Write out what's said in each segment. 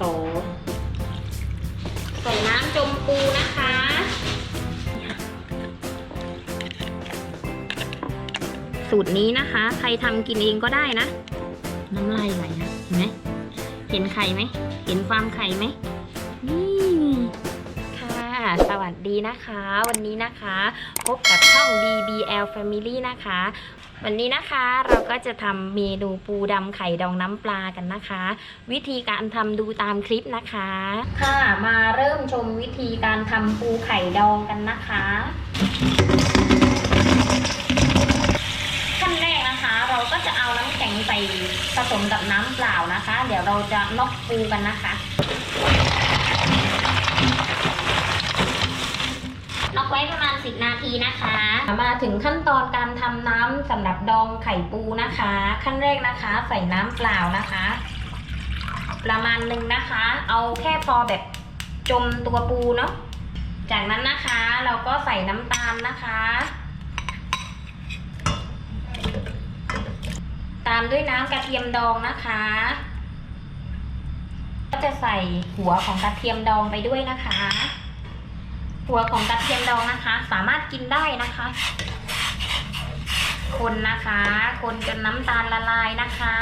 สอใส่น้ำจมปูนะคะ สูตรนี้นะคะ ใครทำกินเองก็ได้นะ น้ำลายไหลนะ เห็นไหมเห็นไข่ไหม เห็นฟามไข่ไหม สวัสดีนะคะ วันนี้นะคะ พบกับช่อง BBL Family นะคะ วันนี้นะคะเราก็จะทำเมนูปูดำไข่ดองน้ำปลากันนะคะ วิธีการทำดูตามคลิปนะคะ ค่ะมาเริ่มชมวิธีการทำปูไข่ดองกันนะคะขั้นแรกนะคะเราก็จะเอาน้ำแข็งใส่ผสมกับน้ำเปล่านะคะ เดี๋ยวเราจะนอกปูกันนะคะ นอกไว้ประมาณ 10 นาทีนะคะ มาถึงขั้นตอนการทำน้ำสำหรับดองไข่ปูนะคะ ขั้นแรกนะคะ ใส่น้ำเปล่านะคะ ประมาณหนึ่งนะคะ เอาแค่พอแบบจมตัวปูเนาะจากนั้นนะคะเราก็ใส่น้ำตาลนะคะ ตามด้วยน้ำกระเทียมดองนะคะก็จะใส่หัวของกระเทียมดองไปด้วยนะคะ หัวของกระเทียมดองนะคะ สามารถกินได้นะคะ คนนะคะ คนจนน้ำตาลละลายนะคะ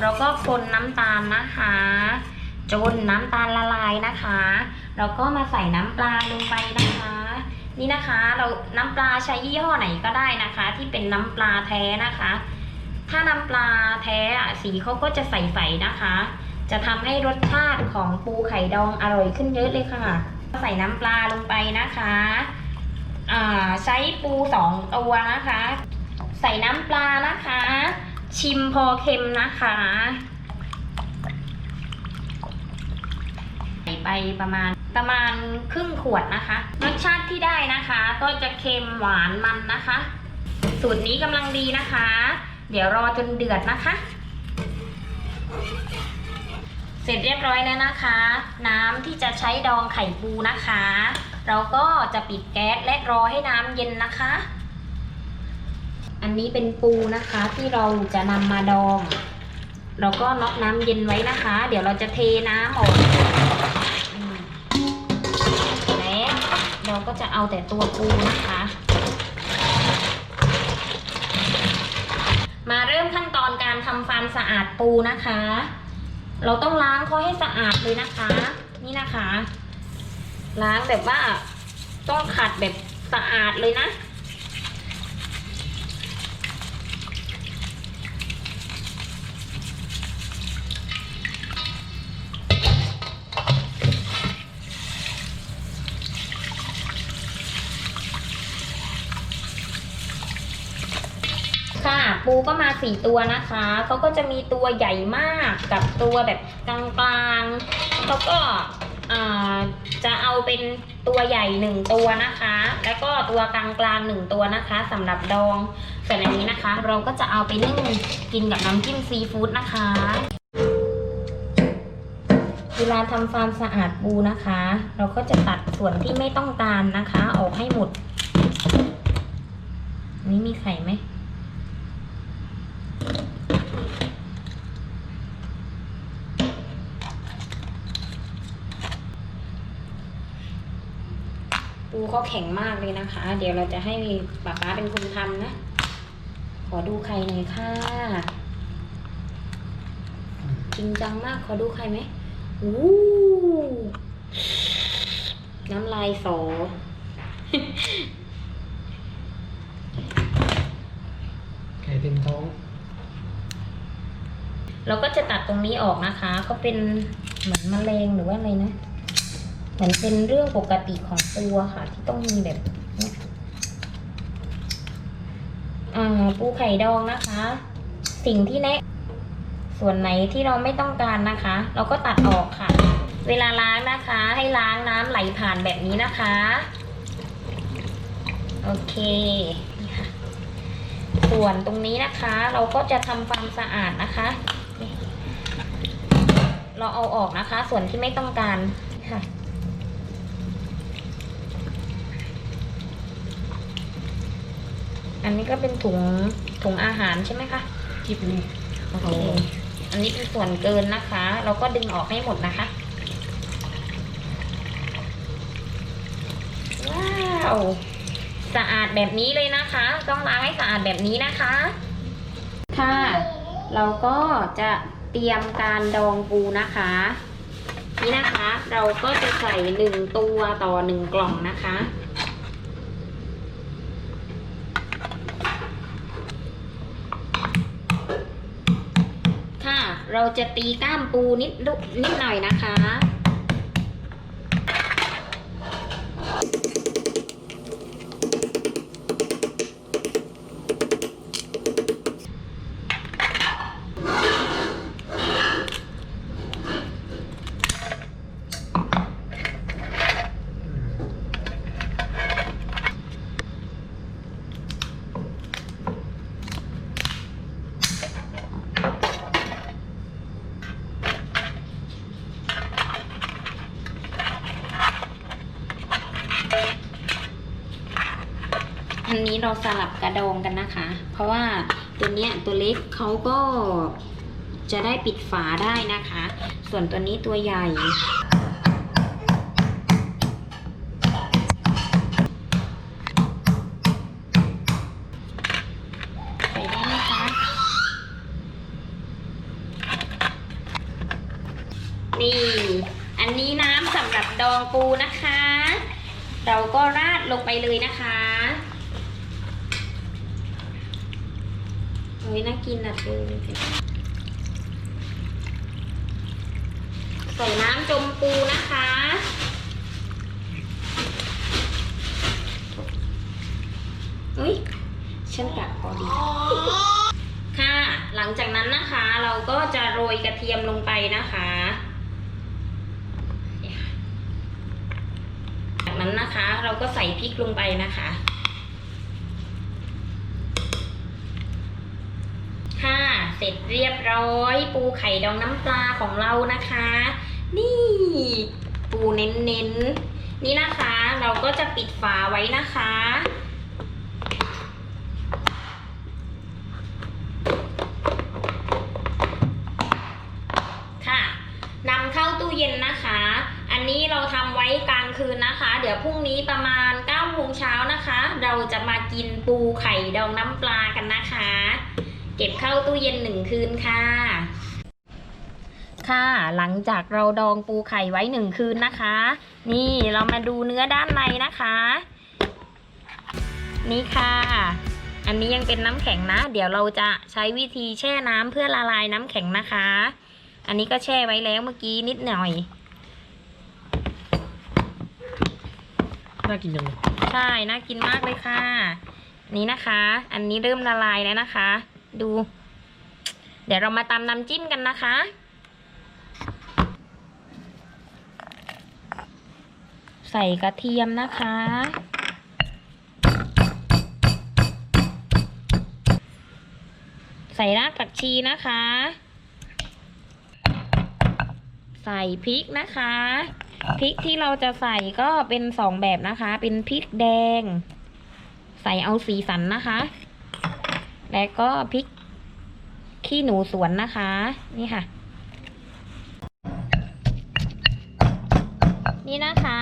แล้วก็คนน้ำตาลนะคะ จนน้ำตาลละลายนะคะแล้วก็มาใส่น้ำปลาลงไปนะคะ นี่นะคะเราน้ำปลาใช้ยี่ห้อไหนก็ได้นะคะ ที่เป็นน้ำปลาแท้นะคะ ถ้าน้ำปลาแท้อะสีเขาก็จะใสๆนะคะ จะทำให้รสชาติของปูไข่ดองอร่อยขึ้นเยอะเลยค่ะ ใส่น้ำปลาลงไปนะคะใช้ปูสองตัวนะคะ ใส่น้ำปลานะคะ ชิมพอเค็มนะคะ ใส่ไปประมาณประมาณครึ่งขวดนะคะ รสชาติที่ได้นะคะ ก็จะเค็มหวานมันนะคะ สูตรนี้กำลังดีนะคะ เดี๋ยวรอจนเดือดนะคะ เสร็จเรียบร้อยแล้วนะคะ น้ำที่จะใช้ดองไข่ปูนะคะ เราก็จะปิดแก๊สและรอให้น้ำเย็นนะคะ อันนี้เป็นปูนะคะที่เราจะนำมาดอง เราก็น็อกน้ำเย็นไว้นะคะ เดี๋ยวเราจะเทน้ำออกและเราก็จะเอาแต่ตัวปูนะคะ มาเริ่มขั้นตอนการทำความสะอาดปูนะคะ เราต้องล้างเขาให้สะอาดเลยนะคะ นี่นะคะ ล้างแบบว่าต้องขัดแบบสะอาดเลยนะ ค่ะ ปู ก็มาสี่ตัวนะคะเขาก็จะมีตัวใหญ่มากกับตัวแบบกลางๆแล้วก็จะเอาเป็นตัวใหญ่หนึ่งตัวนะคะ แล้วก็ตัวกลางๆหนึ่งตัวนะคะสำหรับดองส่วนอันนี้นะคะ เราก็จะเอาไปนึ่งกินกับน้ำจิ้มซีฟู้ดนะคะเวลาทำความสะอาดปูนะคะ เราก็จะตัดส่วนที่ไม่ต้องการนะคะ ออกให้หมดนนี้มีไข่ไหม ปูเขาแข็งมากเลยนะคะ เดี๋ยวเราจะให้ป๊าป๊าเป็นคนทำนะ ขอดูไข่หน่อยค่ะจริงจังมากขอดูไข่ไหมอู้น้ำลายสอไข่เต็มท้อง เราก็จะตัดตรงนี้ออกนะคะเขาเป็นเหมือนแมลงหรือว่าอะไรนะเห มือนเป็นเรื่องปกติของตัวค่ะ ที่ต้องมีแบบนี้อ่าปูไข่ดองนะคะ สิ่งที่แนะส่วนไหนที่เราไม่ต้องการนะคะ เราก็ตัดออกค่ะ เวลาล้างนะคะ ให้ล้างน้ำไหลผ่านแบบนี้นะคะ โอเคส่วนตรงนี้นะคะ เราก็จะทำความสะอาดนะคะ เราเอาออกนะคะ ส่วนที่ไม่ต้องการค่ะ อันนี้ก็เป็นถุงถุงอาหารใช่ไหมคะคลิปนี้โอ้โหโอเคอันนี้เป็นส่วนเกินนะคะ เราก็ดึงออกให้หมดนะคะว้าวสะอาดแบบนี้เลยนะคะ ต้องล้างให้สะอาดแบบนี้นะคะ ค่ะ เราก็จะเตรียมการดองปูนะคะ นี่นะคะ เราก็จะใส่หนึ่งตัวต่อหนึ่งกล่องนะคะ เราจะตีก้ามปูนิดนิดหน่อยนะคะ อันนี้เราสลับกระดองกันนะคะ เพราะว่าตัวเนี้ยตัวเล็กเขาก็จะได้ปิดฝาได้นะคะ ส่วนตัวนี้ตัวใหญ่ ใส่ได้ไหมคะ นี่ อันนี้น้ำสำหรับดองปูนะคะ เราก็ราดลงไปเลยนะคะ้ยน่ากินอะปูใส่น้ำจมปูนะคะ อุ้ยฉันกัดพอดี ค่ะ หลังจากนั้นนะคะเราก็จะโรยกระเทียมลงไปนะคะ จากนั้นนะคะเราก็ใส่พริกลงไปนะคะ ค่ะ เส ร็จเรียบร้อย ปูไข่ดองน้ำปลาของเรานะคะ นี่ ปูเน้นๆนี่นะคะเราก็จะปิดฝาไว้นะคะ ค่ะนำเข้าตู้เย็นนะคะ อันนี้เราทำไว้กลางคืนนะคะ เดี๋ยวพรุ่งนี้ประมาณ9โมงเช้านะคะ เราจะมากินปูไข่ดองน้ำปลากันนะคะ ก็บเข้าตู้เย็นหนึ่งคืนค่ะ ค่ะหลังจากเราดองปูไข่ไว้หนึ่งคืนนะคะ นี่เรามาดูเนื้อด้านในนะคะ นี่ค่ะ อันนี้ยังเป็นน้ำแข็งนะ เดี๋ยวเราจะใช้วิธีแช่น้ำเพื่อละลายน้ำแข็งนะคะ อันนี้ก็แช่ไว้แล้วเมื่อกี้นิดหน่อยน่ากินยังไงใช่น่ากินมากเลยค่ะ นี่นะคะ อันนี้เริ่มละลายแล้วนะคะ ดู เดี๋ยวเรามาตำน้ำจิ้มกันนะคะ ใส่กระเทียมนะคะ ใส่รากผักชีนะคะ ใส่พริกนะคะพริกที่เราจะใส่ก็เป็นสองแบบนะคะ เป็นพริกแดง ใส่เอาสีสันนะคะ แล้วก็พริกขี้หนูสวนนะคะ นี่ค่ะ นี่นะคะ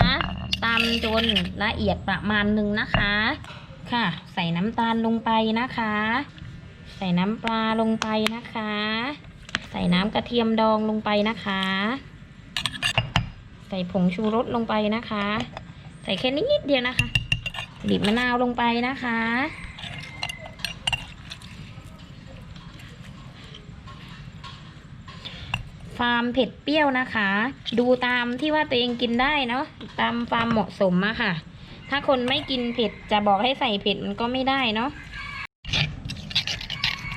ตำจนละเอียดประมาณหนึ่งนะคะ ค่ะ ใส่น้ำตาลลงไปนะคะ ใส่น้ำปลาลงไปนะคะ ใส่น้ำกระเทียมดองลงไปนะคะ ใส่ผงชูรสลงไปนะคะ ใส่แค่นิดเดียวนะคะ บีบมะนาวลงไปนะคะ ฟามเผ็ดเปรี้ยวนะคะ ดูตามที่ว่าตัวเองกินได้เนาะตามความเหมาะสมอะค่ะ ถ้าคนไม่กินเผ็ดจะบอกให้ใส่เผ็ดมันก็ไม่ได้เนาะ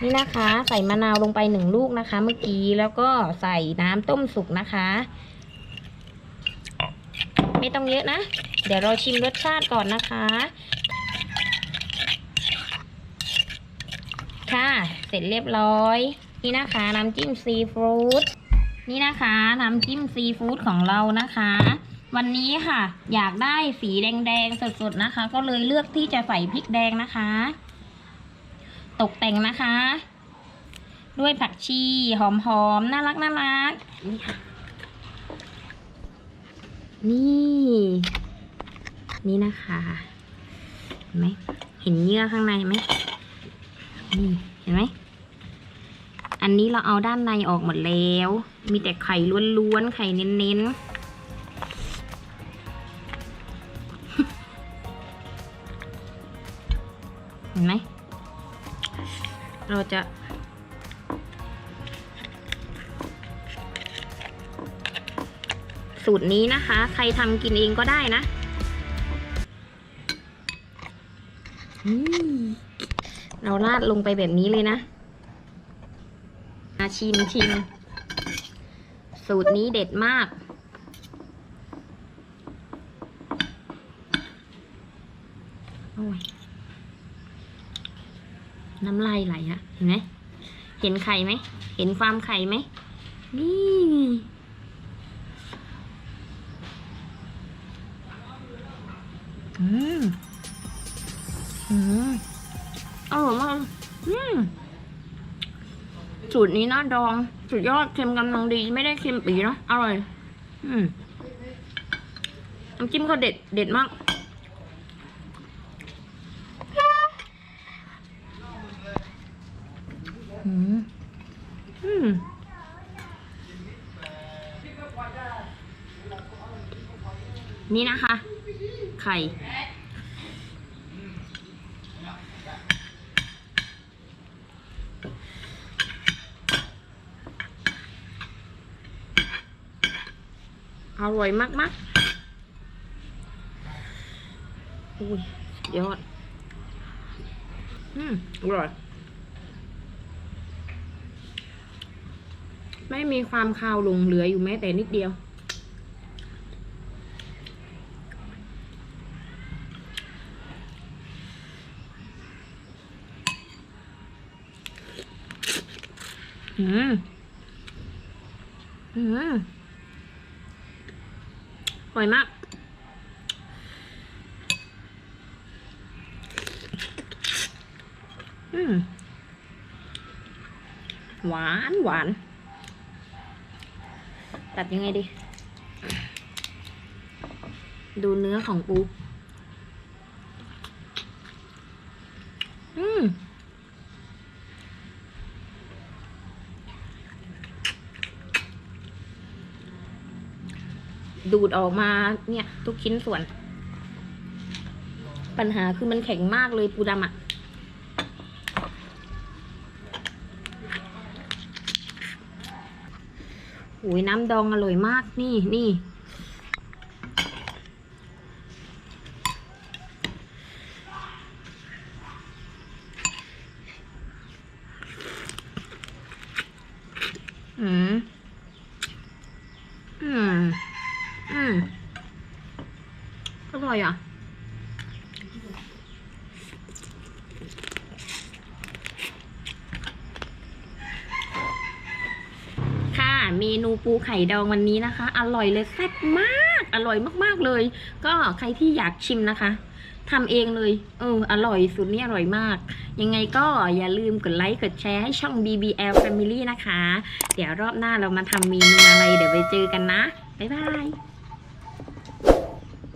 นี่นะคะ ใส่มะนาวลงไปหนึ่งลูกนะคะ เมื่อกี้แล้วก็ใส่น้ำต้มสุกนะคะ ไม่ต้องเยอะนะ เดี๋ยวเราชิมรสชาติก่อนนะคะ ค่ะ เสร็จเรียบร้อย นี่นะคะ น้ำจิ้มซีฟู้ด นี่นะคะน้ำจิ้มซีฟู้ดของเรานะคะ วันนี้ค่ะ อยากได้สีแดงๆสดๆนะคะ ก็เลยเลือกที่จะใส่พริกแดงนะคะ ตกแต่งนะคะ ด้วยผักชีหอมๆน่ารักน่ารักนี่ค่ะนี่ นี่นะคะเห็นไหมเห็นเยื่อข้างในไหมนี่เห็นไหม อันนี้เราเอาด้านในออกหมดแล้ว มีแต่ไข่ล้วนๆ ไข่เน้นๆเห็นไหม เราจะ สูตรนี้นะคะ ใครทำกินเองก็ได้นะเราราดลงไปแบบนี้เลยนะาชิมชิม สูตรนี้เด็ดมาก โอ้ย น้ำลายไหลอะเห็นไหม เห็นไข่ไหม เห็นความไข่ไหม นี่ สูตรนี้นะดอง สุดยอดเค็มกำลังดีไม่ได้เค็มปีเนาะอร่อย อืมน้ำจิ้มเขาเด็ดเด็ดมากอืมอืมนี่นะคะ ไข่ อร่อยมากมากๆอุ้ยสุดยอด อืมอร่อย ไม่มีความคาวหลงเหลืออยู่แม้แต่นิดเดียว อืม อืม อร่อยมากอืมหวานหวาน ตัดยังไงดี ดูเนื้อของปู อืม ดูดออกมาเนี่ย ทุกชิ้นส่วน ปัญหาคือมันแข็งมากเลยปูดำอะ่ะโอ้ยน้ำดองอร่อยมากนี่นี่ อืม อืม อืม อร่อยอะ ค่ะ เมนูปูไข่ดองวันนี้นะคะ อร่อยเลยแซ่บมาก อร่อยมากๆเลย ก็ใครที่อยากชิมนะคะทำเองเลย เออ อร่อยสุดนี่อร่อยมาก ยังไงก็อย่าลืมกดไลค์ กดแชร์ให้ช่อง BBL Family นะคะ เดี๋ยวรอบหน้าเรามาทำเมนูอะไร เดี๋ยวไปเจอกันนะ บ๊ายบาย